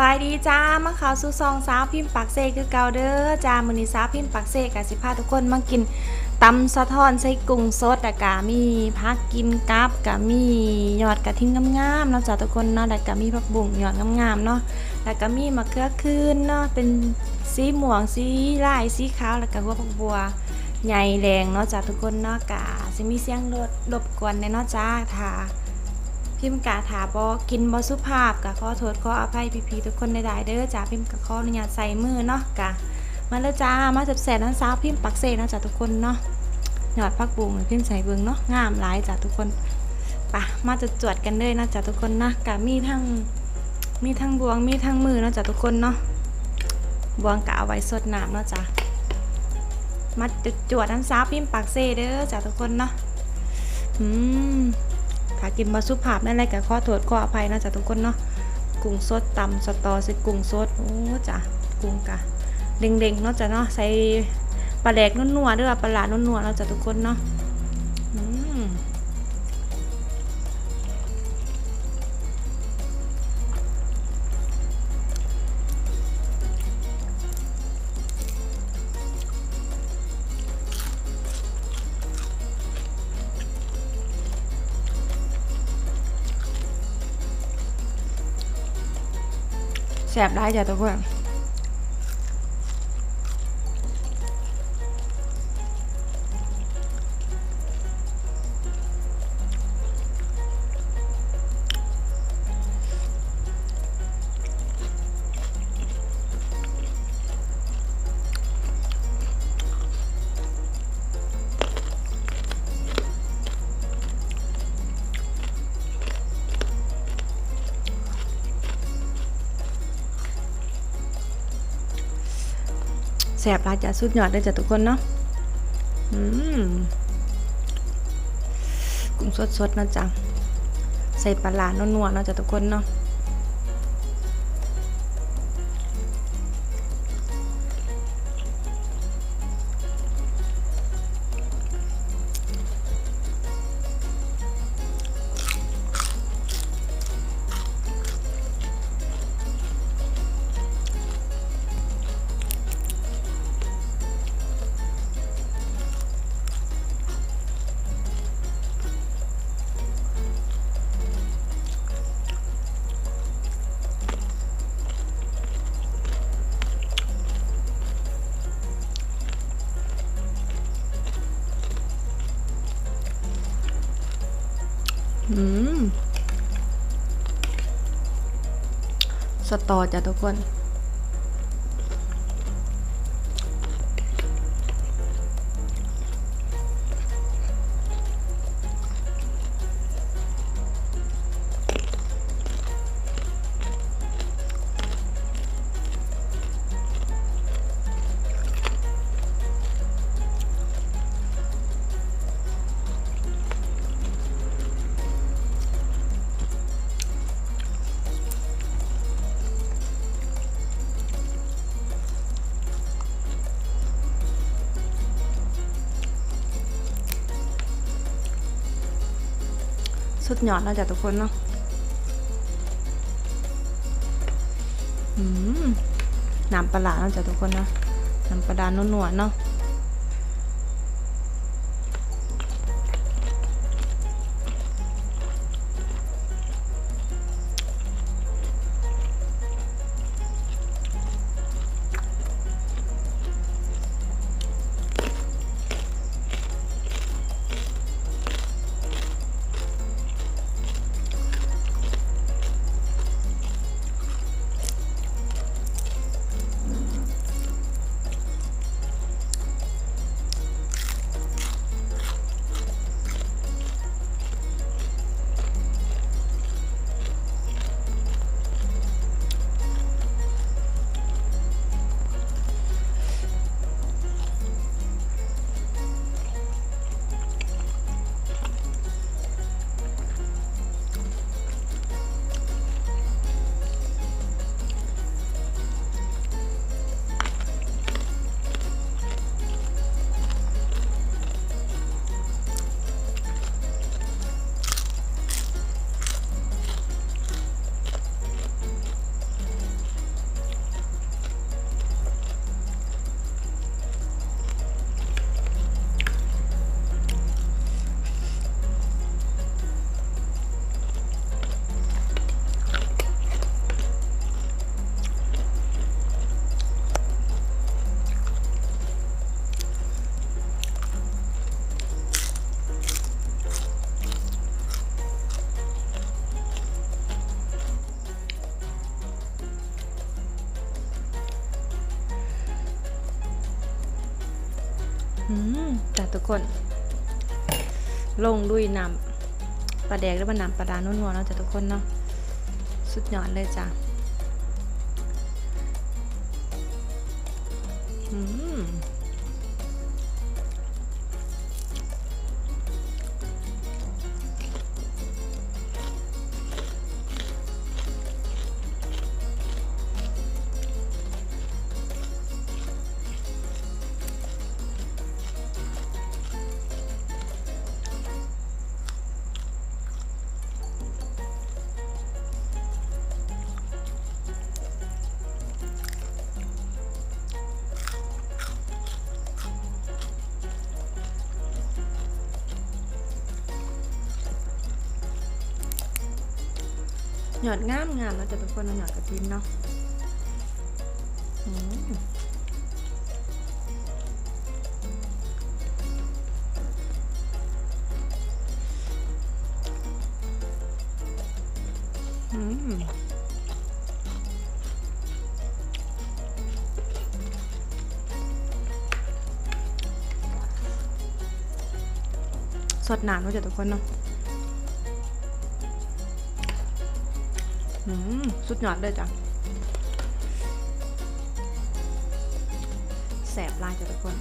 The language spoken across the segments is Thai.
บายดีจ้ามาข่าวสู่ซองสาวพิมพ์ปักเซคือเก่าเด้อจ้ามือนี้สาวพิมพ์ปักเซกับสิพาทุกคนมากินตำสะท้อนใส่กุ้งสดแล้วก็มีผักกินกับก็มียอดกระทิงงามๆเนาะจ้าทุกคนเนาะแล้วก็มีผักบุ้งยอดงามๆเนาะแล้วก็มีมะเขือคืนเนาะเป็นสีม่วงสีลายสีขาวแล้วก็หัวผักบัวใหญ่แรงเนาะจ้าทุกคนเนาะกะสิมีเสียงรถรบกวนในเนาะจ้าถ้า พิมพ์กาถาบอกินบอสุภาพกะขอโทษขออภัยพี่ๆทุกคนได้ๆเด้อจ้าพิมพ์กะขออนุญาตใส่มือเนาะกะมาแล้วจ้ามาจับแสนนั้นสาวพิมพ์ปักเซเนาะจ้าทุกคนเนาะหยอดพักบุงพิมพ์ใส่เบิงเนาะงามหลายจ้าทุกคนปะมาจะจวดกันเลยนะจ้าทุกคนนะกะมีทั้งมีทั้งบวงมีทั้งมือเนาะจ้าทุกคนเนาะบวงกะเอาไว้สดน้ำเนาะจ้ามาจุดจวดน้ำสาวพิมพ์ปักเซเด้อจ้าทุกคนเนาะอืมถ้า กินมาสุภาพนั่นแหละก็ขอโทษขออภัยนะจ๊ะทุกคนเนาะกุ้งสดตำสตอใส่กุ้งสดโอ้จ้ะกุ้งกะเด้งๆเนาะจ้ะเนาะใส่ปลาแดกนุ่นๆด้วยปลาหลานุ่นๆเนาะจ้ะทุกคนเนาะ แสบได้จ้ แสบได้จ้ะสุดยอดเลยจ้ะทุกคนเนาะอืมกุ้งสดๆนะจ๊ะใส่ปลาหลานัวๆเนาะจ๊ะทุกคนเนาะ สตอจ้ะทุกคน สุดยอดแล้วจ้ะทุกคนเนาะน้ำปลาร้าเนาะจ้ะทุกคนเนาะน้ำปลาดานัวๆเนาะ จ้ะทุกคน ลงลุยน้ำปลาแดกหรือว่าน้ำปลาดานุ่นๆเนาะจ้ะทุกคนเนาะ สุดยอดเลยจ้ะ หยอดงามงามๆเนาะจ้ะทุกคนเนาะหยอดกระทินเนาะอืมอืมสดน้ำเนาะจ้ะทุกคนเนาะ สุดยอดเลยจ้ะแสบลายจ้ะทุกคน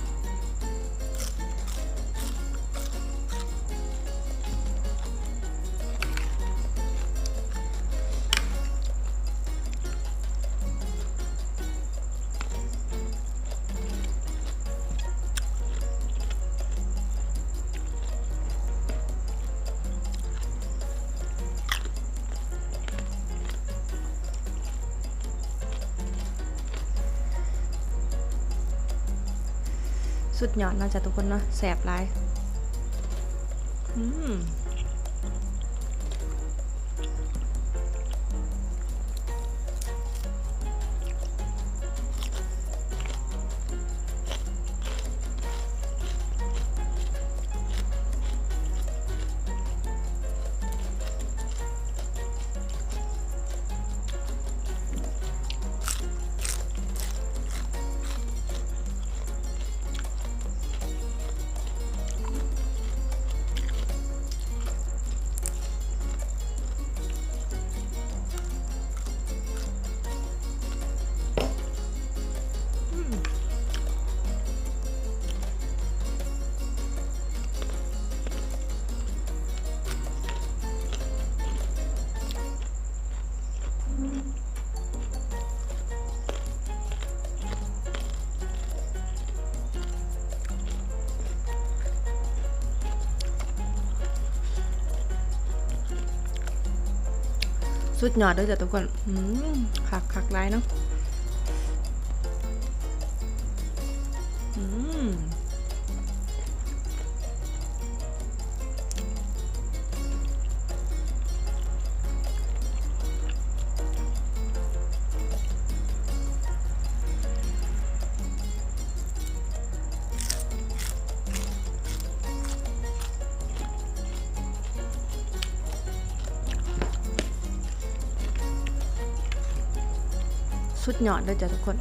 สุดยอดเนาะจ้ะทุกคนเนาะแสบลายอืม สุดยอดเลยจ้ะทุกคนคักคักไรเนาะ สุดยอดเลยจ้ะทุกคน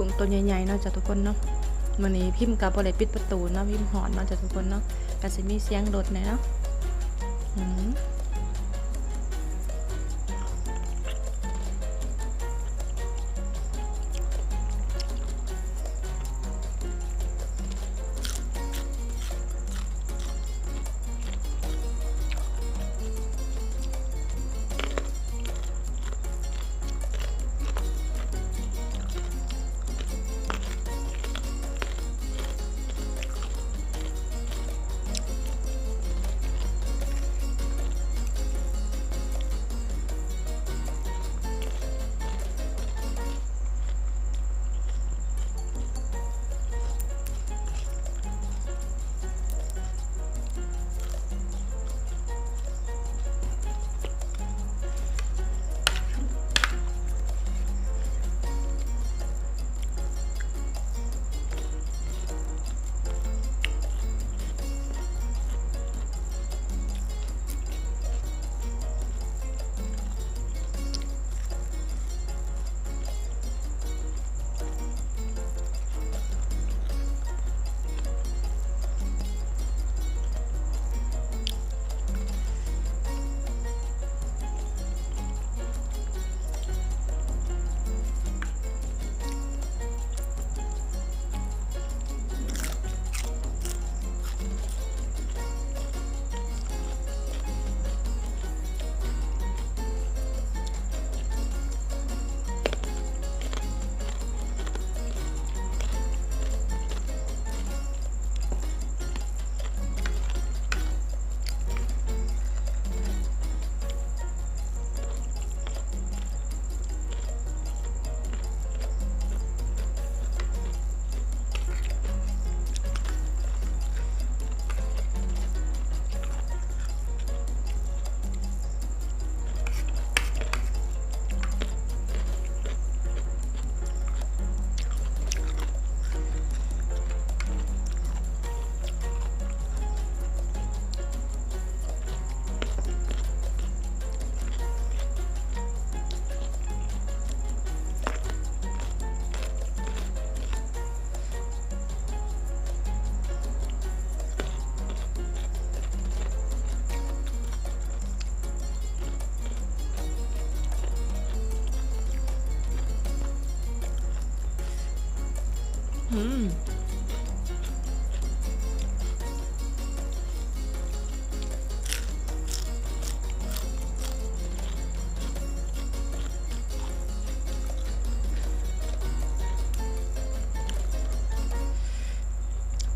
กลุ่มตัวใหญ่ๆเนาะจ้ะทุกคนเนาะวันนี้พิมพ์กับบริปิดประตูเนาะพิมพ์หอนเนาะจ้ะทุกคนเนาะก็จะมีเสียงรถหน่อยเนาะ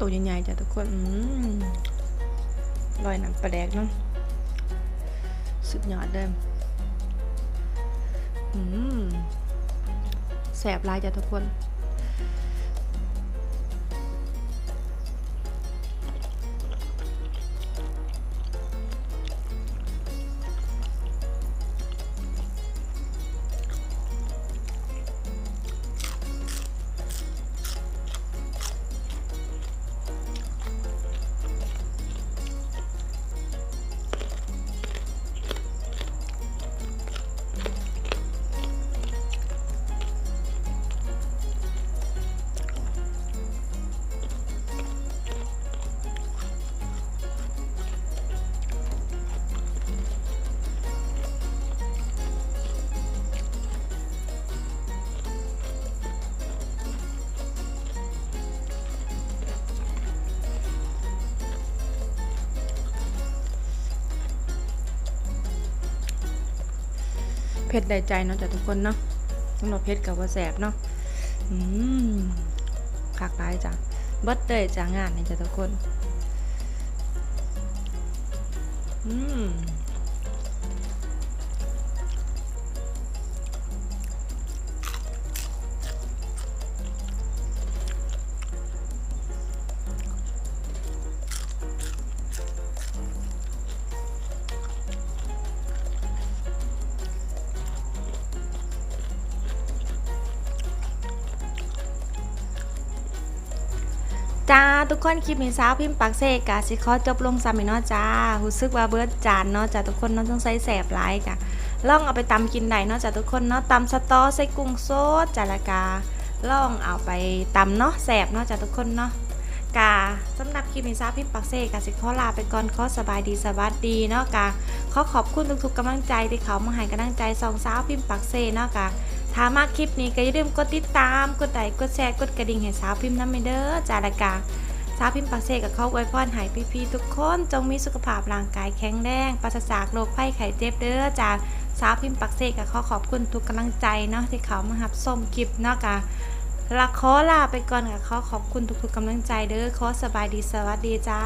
ตัวใหญ่ๆจ้ะทุกคนอืมลอยน้ำปลาแดกเนาะสุดยอดเด้มอืมแสบลายจ้ะทุกคน เผ็ดได้ใจเนาะจ้ะทุกคนเนาะสำหรับเผ็ดกับว่าแสบเนาะอืมคากตายจ้ะเบิดเลยจ้ะงานนี่จ้ะทุกคน อืม จ้าทุกคนคลิปนี้สาวพิมพ์ปักเซกะสิขอจบลงซ้ำอีกเนาะจ้าหูซึกว่าเบิร์ดจานเนาะจ้าทุกคนเนาะต้องใส่แสบหลายกะลองเอาไปตำกินได้เนาะจ้าทุกคนเนาะตำสตอใส่กุ้งสดจ้าละกาลองเอาไปตำเนาะแสบเนาะจ้าทุกคนเนาะกาำหรับคลิปนี้สาพิมพ์ปักเซกะสิขอลาไปก่อนขอสบายดีสวัสดีเนาะกาขอขอบคุณทุกๆกำลังใจที่เขามาให้กำลังใจสองสาวพิมพ์ปักเซเนาะกาถ้ามากคลิปนี้ก็อย่าลืมกดติดตามกดไลค์กดแชร์กดกระดิ่งให้สาวพิมพ์น้ำไม่เด้อจาละกาสาวพิมพ์ปักเสกกับเขาไว้พรใหายพี่ๆทุกคนจงมีสุขภาพร่างกายแข็งแรงปราศจากโรคภัยไข้เจ็บเด้อจากสาวพิมพ์ปักเสกกับเขาขอบคุณทุกกำลังใจเนาะที่เขามาหับส้มคลิปเนาะกะ ละขอลาไปก่อนค่ะเขาขอบคุณทุกๆกำลังใจเด้อขอสบายดีสวัสดีจ้า